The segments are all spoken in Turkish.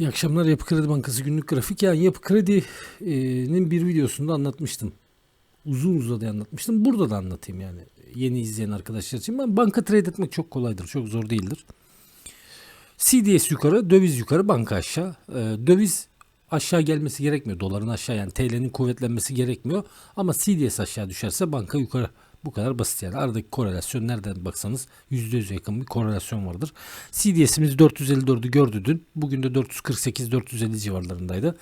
İyi akşamlar Yapı Kredi Bankası günlük grafik. Yani Yapı Kredi'nin bir videosunda anlatmıştım. Uzun uzadı anlatmıştım. Burada da anlatayım yani. Yeni izleyen arkadaşlar için. Ben banka trade etmek çok kolaydır. Çok zor değildir. CDS yukarı, döviz yukarı, banka aşağı. Ee, döviz aşağı gelmesi gerekmiyor. Doların aşağı yani TL'nin kuvvetlenmesi gerekmiyor. Ama CDS aşağı düşerse banka yukarı. Bu kadar basit yani. Aradaki korelasyon nereden baksanız %100 yakın bir korelasyon vardır. CDS'imiz 454'ü gördü dün. Bugün de 448-450 civarlarındaydı.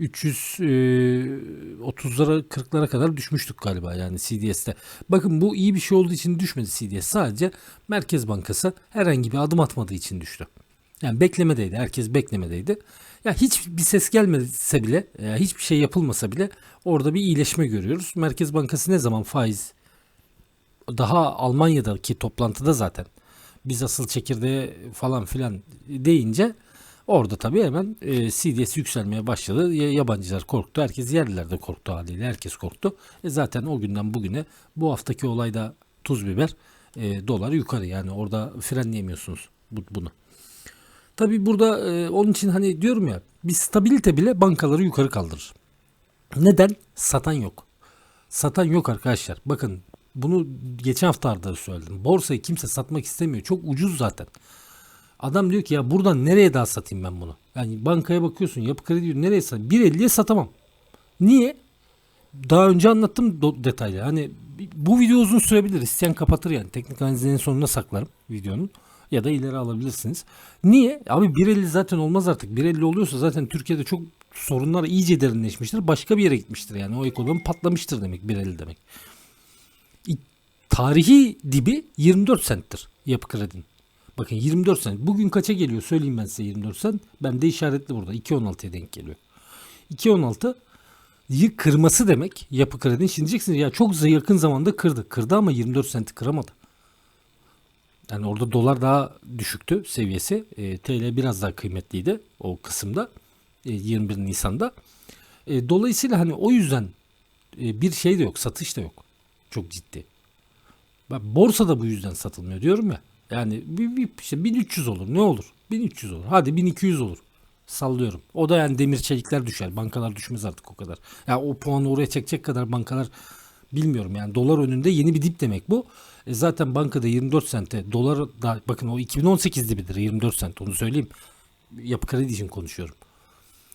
330'lara 40'lara kadar düşmüştük galiba yani CDS'te. Bakın bu iyi bir şey olduğu için düşmedi CDS. Sadece Merkez Bankası herhangi bir adım atmadığı için düştü. Yani beklemedeydi. Herkes beklemedeydi. Ya hiç bir ses gelmese bile, hiçbir şey yapılmasa bile orada bir iyileşme görüyoruz. Merkez Bankası ne zaman faiz daha Almanya'daki toplantıda zaten biz asıl çekirdeğe falan filan deyince orada tabii hemen e, CDS yükselmeye başladı. Ya- Yabancılar korktu. Herkes yerliler de korktu haliyle. Herkes korktu. E zaten o günden bugüne bu haftaki olayda tuz biber e, dolar yukarı yani orada frenleyemiyorsunuz bu, bunu. Tabii burada e, onun için hani diyorum ya bir stabilite bile bankaları yukarı kaldırır. Neden? Satan yok. Satan yok arkadaşlar. Bakın bunu geçen haftalarda söyledim. Borsayı kimse satmak istemiyor. Çok ucuz zaten. Adam diyor ki ya buradan nereye daha satayım ben bunu? Yani bankaya bakıyorsun yapı kredi diyor nereye satayım? 1.50'ye satamam. Niye? Daha önce anlattım detaylı. Hani bu video uzun sürebilir. İsteyen kapatır yani. Teknik analizinin sonuna saklarım videonun. Ya da ileri alabilirsiniz. Niye? Abi 1.50 zaten olmaz artık. 1.50 oluyorsa zaten Türkiye'de çok sorunlar iyice derinleşmiştir. Başka bir yere gitmiştir yani. O ekonomi patlamıştır demek 1.50 demek. Tarihi dibi 24 centtir yapı kredinin. Bakın 24 sent. Bugün kaça geliyor söyleyeyim ben size 24 sent. Ben de işaretli burada. 2.16'ya denk geliyor. 2.16 yı kırması demek yapı kredinin. Şimdi diyeceksiniz ya çok yakın zamanda kırdı. Kırdı ama 24 senti kıramadı. Yani orada dolar daha düşüktü seviyesi. E, TL biraz daha kıymetliydi o kısımda. E, 21 Nisan'da. E, dolayısıyla hani o yüzden e, bir şey de yok. Satış da yok. Çok ciddi. Bak borsa da bu yüzden satılmıyor diyorum ya. Yani bir, bir işte 1300 olur ne olur? 1300 olur. Hadi 1200 olur. Sallıyorum. O da yani demir çelikler düşer. Bankalar düşmez artık o kadar. Ya o puanı oraya çekecek kadar bankalar bilmiyorum yani dolar önünde yeni bir dip demek bu. E zaten bankada 24 sente dolar da bakın o 2018 dibidir 24 sent onu söyleyeyim. Yapı kredi için konuşuyorum.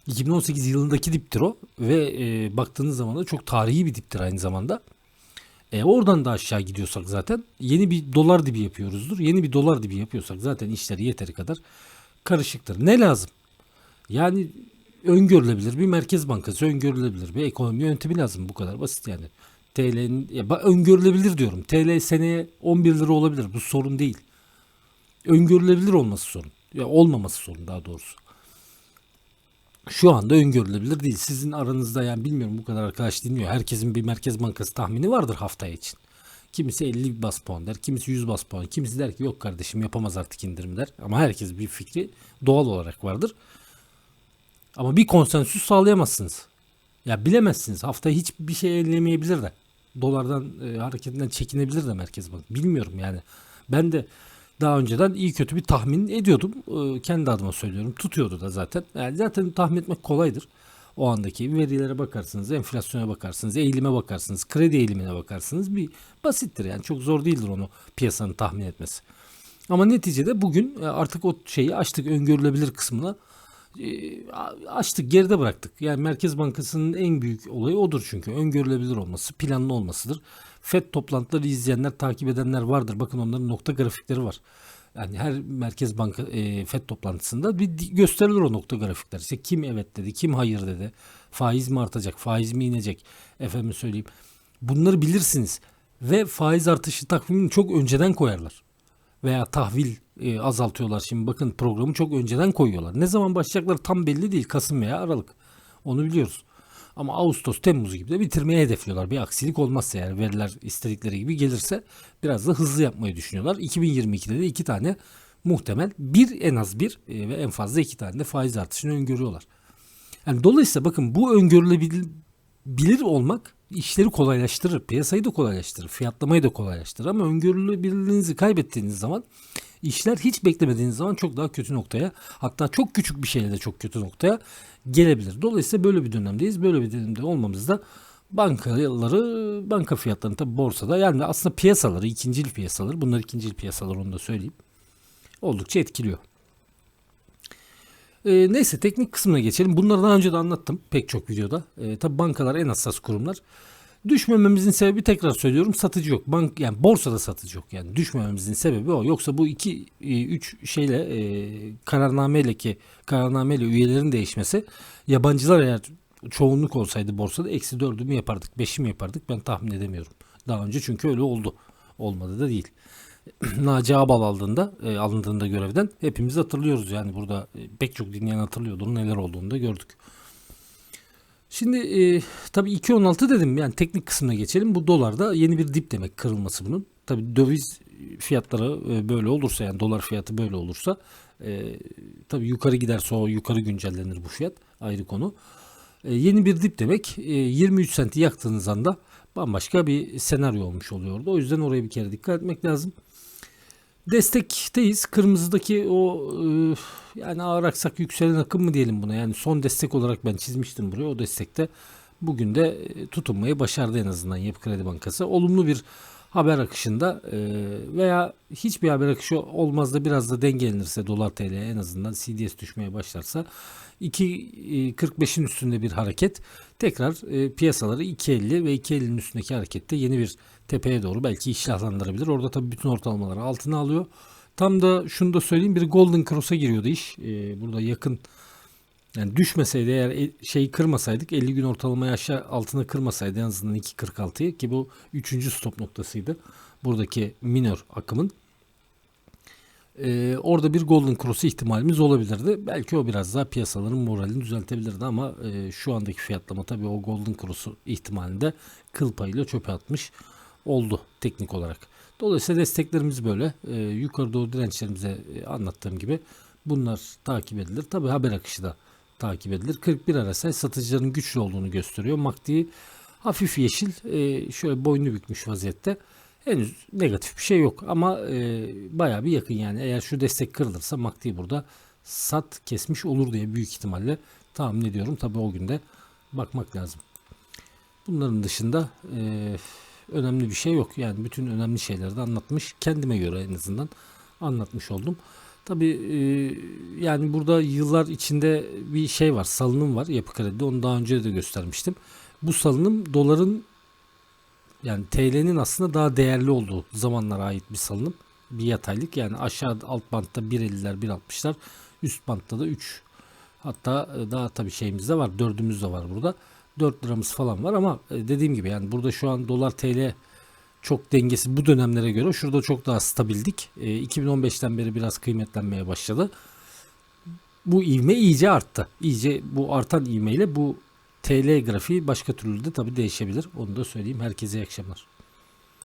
2018 yılındaki diptir o ve e, baktığınız zaman da çok tarihi bir diptir aynı zamanda. E oradan da aşağı gidiyorsak zaten yeni bir dolar dibi yapıyoruzdur. Yeni bir dolar dibi yapıyorsak zaten işleri yeteri kadar karışıktır. Ne lazım? Yani öngörülebilir bir merkez bankası, öngörülebilir bir ekonomi yöntemi lazım. Bu kadar basit yani. TL'nin ya öngörülebilir diyorum. TL seneye 11 lira olabilir. Bu sorun değil. Öngörülebilir olması sorun. Ya olmaması sorun daha doğrusu şu anda öngörülebilir değil. Sizin aranızda yani bilmiyorum bu kadar arkadaş dinliyor. Herkesin bir merkez bankası tahmini vardır haftaya için. Kimisi 50 bas puan der, kimisi 100 bas puan, kimisi der ki yok kardeşim yapamaz artık indirim der. Ama herkes bir fikri doğal olarak vardır. Ama bir konsensüs sağlayamazsınız. Ya bilemezsiniz. Haftaya hiçbir şey ellemeyebilir de. Dolardan e, hareketinden çekinebilir de Merkez Bankası. Bilmiyorum yani. Ben de daha önceden iyi kötü bir tahmin ediyordum. Ee, kendi adıma söylüyorum. Tutuyordu da zaten. Yani zaten tahmin etmek kolaydır. O andaki verilere bakarsınız, enflasyona bakarsınız, eğilime bakarsınız, kredi eğilimine bakarsınız. Bir basittir yani çok zor değildir onu piyasanın tahmin etmesi. Ama neticede bugün e, artık o şeyi açtık öngörülebilir kısmına e, açtık geride bıraktık. Yani Merkez Bankası'nın en büyük olayı odur çünkü öngörülebilir olması, planlı olmasıdır. FED toplantıları izleyenler, takip edenler vardır. Bakın onların nokta grafikleri var. Yani her Merkez Banka e, FED toplantısında bir gösterilir o nokta grafikler. İşte kim evet dedi, kim hayır dedi. Faiz mi artacak, faiz mi inecek? Efendim söyleyeyim. Bunları bilirsiniz. Ve faiz artışı takvimini çok önceden koyarlar veya tahvil e, azaltıyorlar. Şimdi bakın programı çok önceden koyuyorlar. Ne zaman başlayacakları tam belli değil. Kasım veya Aralık. Onu biliyoruz. Ama Ağustos, Temmuz gibi de bitirmeye hedefliyorlar. Bir aksilik olmazsa yani veriler istedikleri gibi gelirse biraz da hızlı yapmayı düşünüyorlar. 2022'de de iki tane muhtemel bir en az bir e, ve en fazla iki tane de faiz artışını öngörüyorlar. Yani dolayısıyla bakın bu öngörülebilir bilir olmak işleri kolaylaştırır. Piyasayı da kolaylaştırır. Fiyatlamayı da kolaylaştırır. Ama öngörülebilirliğinizi kaybettiğiniz zaman işler hiç beklemediğiniz zaman çok daha kötü noktaya hatta çok küçük bir şeyle de çok kötü noktaya gelebilir. Dolayısıyla böyle bir dönemdeyiz. Böyle bir dönemde olmamızda bankaları, banka fiyatlarını tabi borsada yani aslında piyasaları, ikincil piyasaları bunlar ikincil piyasalar onu da söyleyeyim. Oldukça etkiliyor. Ee, neyse teknik kısmına geçelim. Bunları daha önce de anlattım pek çok videoda. Ee, tabi bankalar en hassas kurumlar. Düşmememizin sebebi tekrar söylüyorum satıcı yok. Bank yani borsada satıcı yok yani. Düşmememizin sebebi o. Yoksa bu iki e, üç şeyle e, kararnameyle ki kararnameyle üyelerin değişmesi yabancılar eğer çoğunluk olsaydı borsada eksi dördü mü yapardık beşi mi yapardık ben tahmin edemiyorum. Daha önce çünkü öyle oldu. Olmadı da değil. Naci Ağbal aldığında, e, alındığında görevden hepimiz hatırlıyoruz yani burada e, pek çok dinleyen hatırlıyordur neler olduğunu da gördük. Şimdi e, tabii 2.16 dedim yani teknik kısmına geçelim. Bu dolarda yeni bir dip demek kırılması bunun. Tabii döviz fiyatları e, böyle olursa yani dolar fiyatı böyle olursa e, tabii yukarı giderse o yukarı güncellenir bu fiyat ayrı konu. E, yeni bir dip demek e, 23 senti yaktığınız anda bambaşka bir senaryo olmuş oluyordu. O yüzden oraya bir kere dikkat etmek lazım. Destekteyiz. Kırmızıdaki o e, yani ağır aksak yükselen akım mı diyelim buna. Yani son destek olarak ben çizmiştim buraya. O destekte bugün de e, tutunmayı başardı en azından Yapı Kredi Bankası. Olumlu bir haber akışında e, veya hiçbir haber akışı olmaz da biraz da dengelenirse dolar TL en azından CDS düşmeye başlarsa 2.45'in üstünde bir hareket tekrar e, piyasaları 2.50 ve 2.50'nin üstündeki harekette yeni bir tepeye doğru belki iştahlandırabilir. Orada tabii bütün ortalamaları altına alıyor. Tam da şunu da söyleyeyim bir Golden Cross'a giriyordu iş. E, burada yakın yani düşmeseydi eğer e- şeyi kırmasaydık 50 gün ortalamayı aşağı altına kırmasaydı en azından 2.46'yı ki bu 3. stop noktasıydı. Buradaki minor akımın. Ee, orada bir Golden Cross ihtimalimiz olabilirdi. Belki o biraz daha piyasaların moralini düzeltebilirdi ama e, şu andaki fiyatlama tabii o Golden Cross'u ihtimalinde kıl payıyla çöpe atmış oldu teknik olarak. Dolayısıyla desteklerimiz böyle. E, yukarı doğru dirençlerimize e, anlattığım gibi bunlar takip edilir. Tabii haber akışı da takip edilir. 41 RSI satıcıların güçlü olduğunu gösteriyor. MACD hafif yeşil e, şöyle boynu bükmüş vaziyette. Henüz negatif bir şey yok ama e, bayağı bir yakın yani. Eğer şu destek kırılırsa MACD burada sat kesmiş olur diye büyük ihtimalle tahmin ediyorum. Tabii o günde bakmak lazım. Bunların dışında e, önemli bir şey yok. Yani bütün önemli şeyleri de anlatmış. Kendime göre en azından anlatmış oldum. Tabii e, yani burada yıllar içinde bir şey var. Salınım var yapı kredide. Onu daha önce de göstermiştim. Bu salınım doların yani TL'nin aslında daha değerli olduğu zamanlara ait bir salınım. Bir yataylık yani aşağı alt bantta 1.50'ler 1.60'lar üst bantta da 3 hatta e, daha tabii şeyimiz de var dördümüz de var burada 4 liramız falan var ama e, dediğim gibi yani burada şu an dolar TL çok dengesi bu dönemlere göre şurada çok daha stabildik. E, 2015'ten beri biraz kıymetlenmeye başladı. Bu ivme iyice arttı. İyice bu artan ivmeyle bu TL grafiği başka türlü de tabii değişebilir. Onu da söyleyeyim. Herkese iyi akşamlar.